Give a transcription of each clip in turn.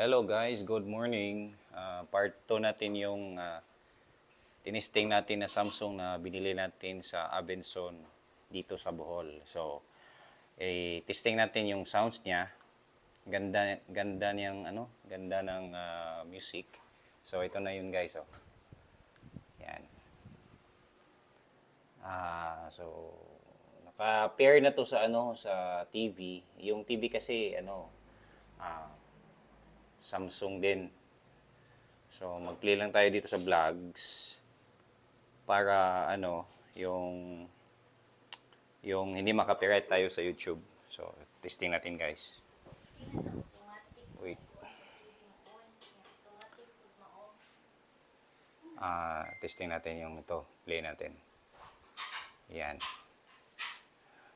Hello guys, good morning. Ah, part 2 natin yung ah, tinisting natin na Samsung na binili natin sa Abenson dito sa Bohol. So, eh, testing natin yung sounds niya. Ganda ganda niyang ano, ganda ng ah, music. So, ito na yun guys, oh. Yan. Ah, so naka-pair na to sa ano sa TV. Yung TV kasi ano ah, Samsung din. So mag-play lang tayo dito sa vlogs para ano yung yung hindi maka-copyright tayo sa YouTube. So testing natin guys. Wait. Ah, testing natin yung ito. Play natin. Yan.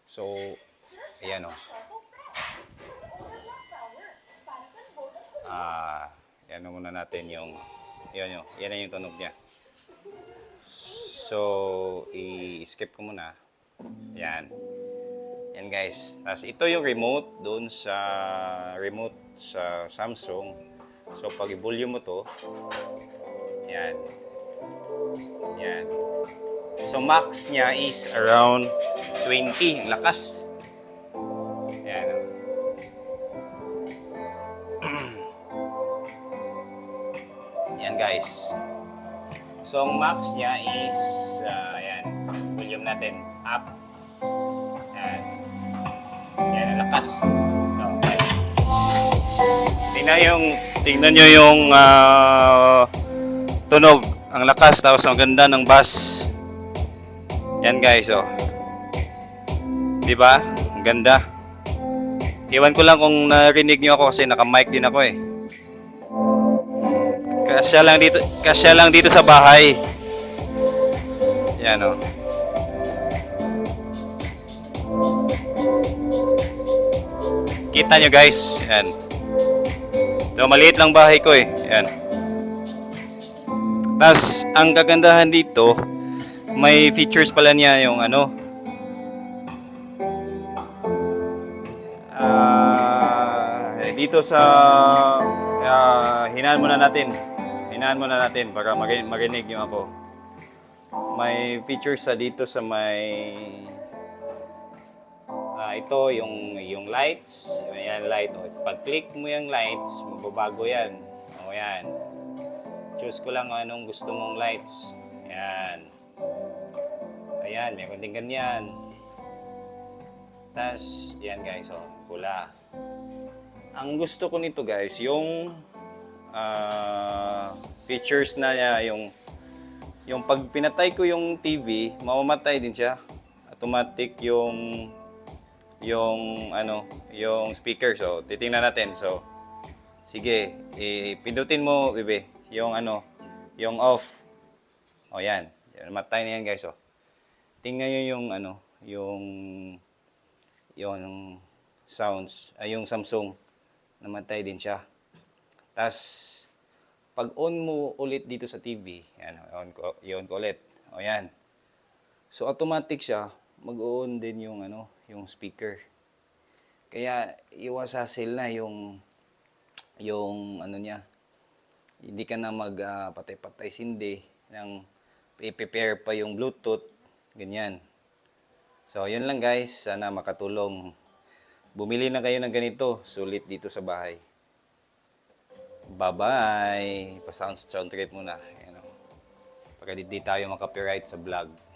So, ayan o. Ah, yan muna natin yung, yan o, yan yung tunog niya. So, i-skip ko muna. Yan. Yan guys. Tapos ito yung remote doon sa remote sa Samsung. So, pag i-volume mo to, yan. Yan. So max niya is around 20. Lakas. So ang max niya is uh, yan. Volume natin up. Yan. Yan ang lakas. Okay. Tingnan yung tingnan niyo yung ah, tunog. Ang lakas tapos ang ganda ng bass. Yan guys, oh. 'Di ba? Ang ganda. Iwan ko lang kung narinig niyo ako kasi naka-mic din ako eh. Kasya lang dito, kasya lang dito sa bahay. Yan oh. Kita nyo guys, yan. So, maliit lang bahay ko eh. Yan. Tapos, ang kagandahan dito, may features pala niya yung ano. Eh, dito sa ah, hinaan muna natin. Hinaan muna natin para mari- marinig niyo ako. May features sa dito sa may Ah, ito yung yung lights, yan light. O, pag click mo yung lights, magbabago yan. O yan. Choose ko lang anong gusto mong lights. Yan. Ayan, may konting ganyan. Tapos, yan guys, oh, pula. Ang gusto ko nito guys, yung ah, features na niya, yung yung pag pinatay ko yung TV, mamamatay din siya. Automatic yung yung ano, yung speaker. So, titingnan natin. So, sige, ipindutin mo, bebe, yung ano, yung off. O yan. Matay na yan, guys. Oh. Tingnan nyo yung ano, yung yung sounds, ay yung Samsung. Namatay din siya. Tapos, pag on mo ulit dito sa TV, yan, on ko, i-on ko ulit. O yan. So, automatic siya, mag-on din yung ano, yung speaker. Kaya iwasasil na yung yung ano niya. Hindi ka na mag ah, patay-patay sindi ng i-prepare pa yung Bluetooth, ganyan. So, yun lang guys. Sana makatulong. Bumili na kayo ng ganito. Sulit dito sa bahay. Bye-bye. Pa-sound sound trip muna. Ayan, oh. Para di, di tayo makapiright sa vlog.